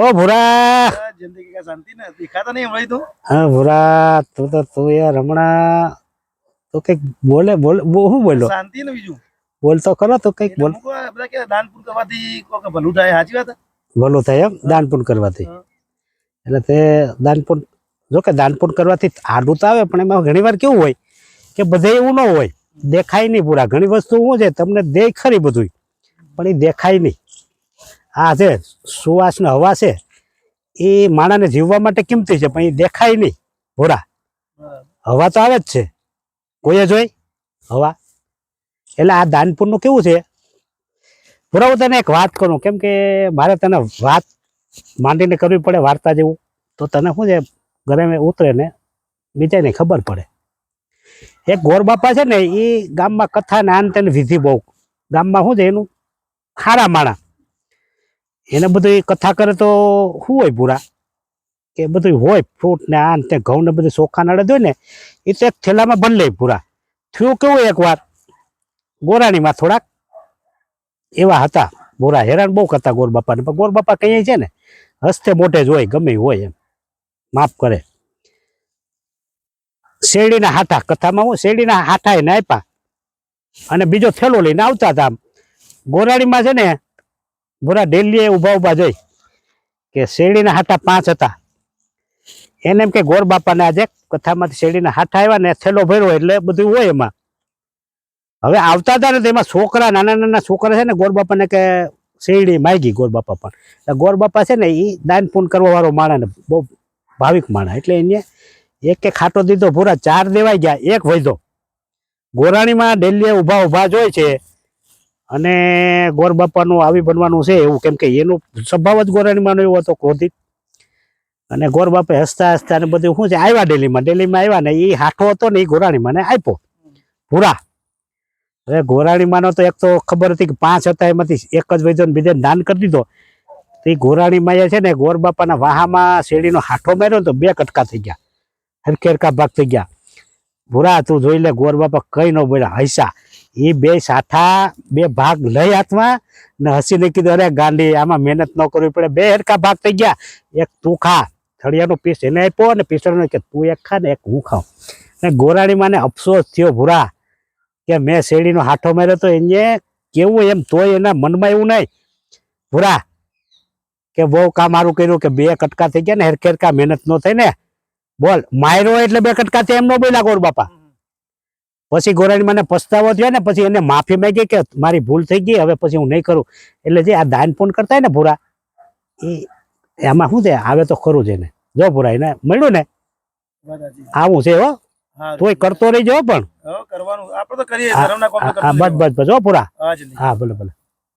ઓ ભુરા. जिंदगी का शांति ना दिखाता नहीं भाई तू हाँ भूरा तू तो तू यार હમણાં તો કંઈક બોલે બોલ હું બોલો શાંતિ ને બીજું? બોલ તો ખરો તો કંઈક બોલ. બધા કે દાનપુર કરવાથી કોકે ભલું થાય સાચી વાત? ભલું થાય એમ દાનપુર કરવાથી. એટલે તે દાનપુન જો કે દાનપુર કરવાથી આડું તો આવે પણ એમાં ઘણીવાર કેવું હોય કે બધે એવું ન હોય. દેખાય નહીં પૂરા ઘણી વસ્તુ શું છે તમને દેખ ખરી બધું પણ એ દેખાય નહીં. આ છે સુવાસ ને હવા છે, એ માણાને જીવવા માટે કિંમતી છે, પણ એ દેખાય નહીં. ભોળા. હવા તો આવે જ છે. કોઈએ જોઈ? હવા. એટલે આ દાનપુરનું કેવું છે? ભોરા હું તને એક વાત કરું. કેમ કે મારે તને વાત માંડીને કરવી પડે વાર્તા જેવું. તો તને શું છે? ઘરે ઉતરે ને બીજાને ખબર પડે. એક ગોર બાપા છે ને એ ગામમાં કથા ને આન તેને વિધિ બહુ. ગામમાં શું છે એનું? ખારા માણા. એને બધું કથા કરે તો શું હોય પૂરા કે બધું હોય ફ્રૂટ ને આન તે ઘઉં ને બધું ચોખા નડે હોય ને, એ તો એક થેલામાં બદલે પૂરા થયું કેવું એક વાર ગોરાણીમાં થોડાક એવા હતા બોરા હેરાન બહુ કરતા ગોર બાપાને. પણ ગોર બાપા કહીએ છે ને, હસ્તે મોટે જ હોય, ગમે હોય એમ. માફ કરે. શેરડીના હાથા કથામાં હું શેરડીના હાથા એને આપ્યા અને બીજો થેલો લઈને આવતા હતા. ગોરાણીમાં છે ને બોરા ડેલીએ ઊભા ઊભા જોઈ કે શેરડીના હાથા પાંચ હતા. એને એમ કે ગોર બાપાને આજે કથામાંથી શેરડીના હાથા આવ્યા ને થેલો ભર્યો એટલે બધું હોય એમાં. હવે આવતા હતા ને તેમાં છોકરા, નાના નાના છોકરા છે ને, ગોર બાપાને કે શેરડી માગી ગોર બાપા પણ. એટલે ગોર બાપા છે ને એ દાન પૂન કરવા વાળો માણા ને બહુ ભાવિક માણા એટલે એને એક કે ખાટો દીધો પૂરા ચાર દેવાઈ ગયા, એક વૈધો. ગોરાણીમાં ડેલીએ ઊભા ઊભા જોઈ છે અને ગોર બાપાનું આવી બનવાનું છે એવું, કેમ કે એનો સ્વભાવ જ ગોરાણીમાંનો એવો હતો ક્રોધિત. અને ગોર બાપે હસતા હસતા ને બધું શું છે આવ્યા ડેલીમાં ડેલીમાં આવ્યા ને એ હાથો હતો ને એ ગોરાણીમાંને આપ્યો પૂરા હવે ગોરાણીમાંનો તો એક તો ખબર હતી કે પાંચ હતા એમાંથી, એક જ વૈદ્યો બીજાને દાન કરી દીધો. તો એ ગોરાણીમાં છે ને, ગોર બાપાના વાહામાં શેરડીનો હાથો માર્યો તો બે કટકા થઈ ગયા. હરખે હરકા ભાગ થઈ ગયા. ભૂરા, તું જોઈ લે, ગોર બાપા કઈ ન બોલ્યા હૈસા એ બે સાઠા બે ભાગ લઈ હાથમાં ને હસીને કીધું, અરે ગાંડી, આમાં મહેનત ન કરવી પડે. બે હરકા ભાગ થઈ ગયા. એક તું ખા. થળિયાનો પીસ એને આપ્યો અને પીસળનો કે, તું એક ખા ને એક હું ખાઉં. ને ગોરાણીમાં ને અફસોસ થયો ભૂરા કે મેં શેરડીનો હાથો માર્યો તો એને કેવું એમ તોય એના મનમાં એવું નહીં. ભૂરા કે બહુ કામ સારું કર્યું કે બે કટકા થઈ ગયા ને હરખા મહેનત ન થઈ ને. બોલ, માર્યો એટલે બે કટકા થઈ એમ ન ગોર બાપા. પછી ગોરાણી મને પસ્તાવો થયો ને પછી એને માફી માંગી કે મારી ભૂલ થઈ ગઈ હવે પછી હું નહીં કરું. એટલે જે આ દાન પૂન કરતા ને ભૂરા એ એમાં શું છે? આવે તો ખરું છે એને. જો ભૂરા એને મળ્યું ને? આવું છે હો. તોય કરતો રહીજો હો પણ. કરવાનું. આપણે તો કરીએ બસ બસ બસ. હો ભૂરા. નહીં હા ભલે ભલે.